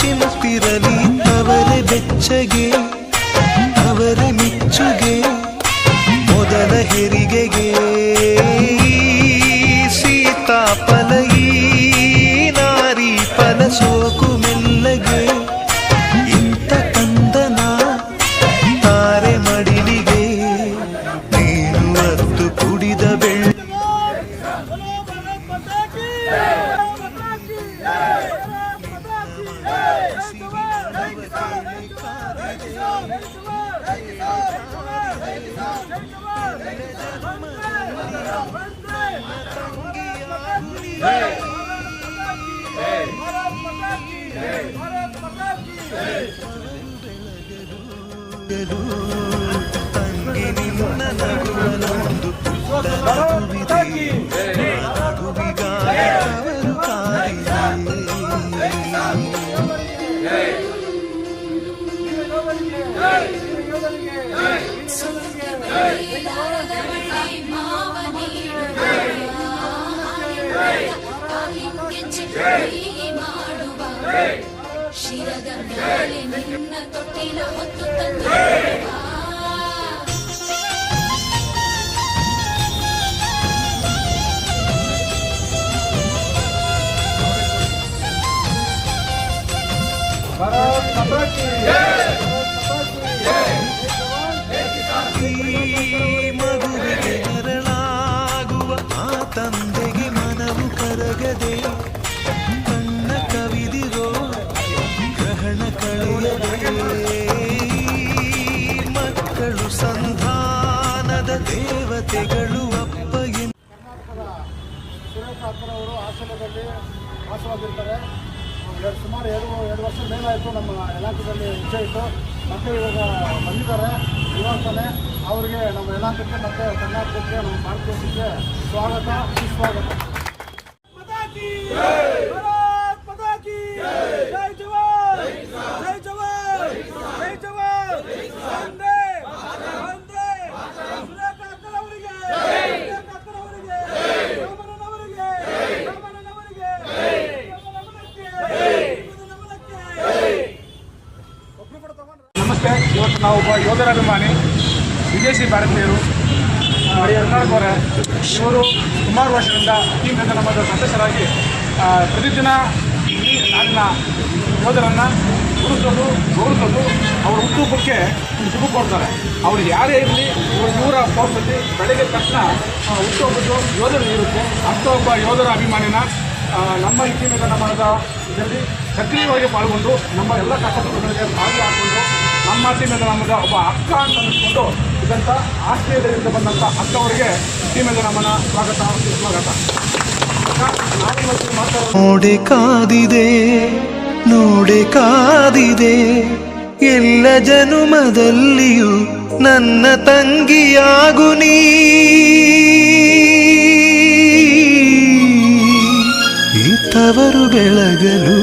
ಚಿಮ್ಮುತ್ತಿರಲಿ ಅವರ ಬೆಚ್ಚಗೆ, ಅವರ ಮೆಚ್ಚುಗೆ, ಮೊದಲ ಹೆರಿಗೆಗೆ. ಸೀತಾಫಲ ಈ ನಾರಿ ಫಲ ಸೋಕು ಮೆಲ್ಲಗೆ, ಇಂಥ ಕಂದನ ತಾರೆ ಮಡಿಲಿಗೆ, ನೀನು ಅತ್ತು ಕುಡಿದ ಬೆಳ್ಳ. ತಂಗಿ ನಿನ್ನ ನಗುವನೊಂದು ಪುಟ್ಟ ನಗುವಿದೆ ನಗುವಿಗಾಗಿ ಅವರು ಕಾದಿದೆ ಶಿರದ ಮೇಲೆ ನಿನ್ನ ತೊಟ್ಟಿಲ ಹೊತ್ತು ತಂದು ಸುರೇಖ ಆಶ್ರಯದಲ್ಲಿ ವಾಸವಾಗಿರ್ತಾರೆ. ಎರಡು ಸುಮಾರು ಎರಡು ಎರಡು ವರ್ಷ ಮೇಲಾಯಿತು ನಮ್ಮ ಇಲಾಖೆಯಲ್ಲಿ ಹೆಜ್ಜೆ ಇತ್ತು. ಮತ್ತೆ ಇವಾಗ ಬಂದಿದ್ದಾರೆ. ಇವಾಗ ತಾನೆ ಅವರಿಗೆ ನಮ್ಮ ಇಲಾಖೆಗೆ ಮತ್ತು ಕರ್ನಾಟಕಕ್ಕೆ ನಮ್ಮ ಭಾರತ ದೇಶಕ್ಕೆ ಸ್ವಾಗತ, ಸುಸ್ವಾಗತ. ನಾವು ಒಬ್ಬ ಯೋಧರ ಅಭಿಮಾನಿ, ವಿದೇಶಿ ಭಾರತೀಯರು ಕರ್ನಾಟಕವರೇ ಇವರು ಸುಮಾರು ವರ್ಷದಿಂದ ಟೀಮ್ ನಮ್ಮದ ಸದಸ್ಯರಾಗಿ ಪ್ರತಿದಿನ ಈ ನಾಡಿನ ಯೋಧರನ್ನು ಗುರುಸೋದು ಗೌರವಿಸೋದು ಅವರ ಹುಟ್ಟುಹಬ್ಬಕ್ಕೆ ಶುಭ ಕೊಡ್ತಾರೆ ಅವ್ರು ಯಾರೇ ಇರಲಿ, ಇವರ ಪೌರ್ಸತಿ ಬೆಳಗ್ಗೆ ತಕ್ಷಣ ಹುಟ್ಟುಹಬ್ಬದ್ದು ಯೋಧರು ಇರುತ್ತೆ. ಅಂಥ ಒಬ್ಬ ಯೋಧರ ಅಭಿಮಾನಿನ ನಮ್ಮ ಈ ಟೀಮ್ ನಮ್ಮದ ಇದರಲ್ಲಿ ಸಕ್ರಿಯವಾಗಿ ಪಾಲ್ಗೊಂಡು ನಮ್ಮ ಎಲ್ಲ ಕಷ್ಟಗಳಿಗೆ ಭಾಗಿಯಾಗಿಕೊಂಡು ನಮ್ಮ ಟೀಮಿಂದ ನಮ್ಮದ ಒಬ್ಬ ಅಕ್ಕ ಅಂತ ಅನಿಸ್ಕೊಂಡು ಇದಂತ ಆಸ್ಟ್ರೇಲಿಯಾದಿಂದ ಬಂದಂಥ ಅಕ್ಕ ಅವರಿಗೆ ಟೀಮಿಂದ ನಮ್ಮನ್ನ ಸ್ವಾಗತ ಸ್ವಾಗತ ನೋಡೆ ಕಾದಿದೆ ನೋಡೆ ಕಾದಿದೆ. ಎಲ್ಲ ಜನುಮದಲ್ಲಿಯೂ ನನ್ನ ತಂಗಿಯಾಗು ನೀ. ಈ ತವರು ಬೆಳಗಲು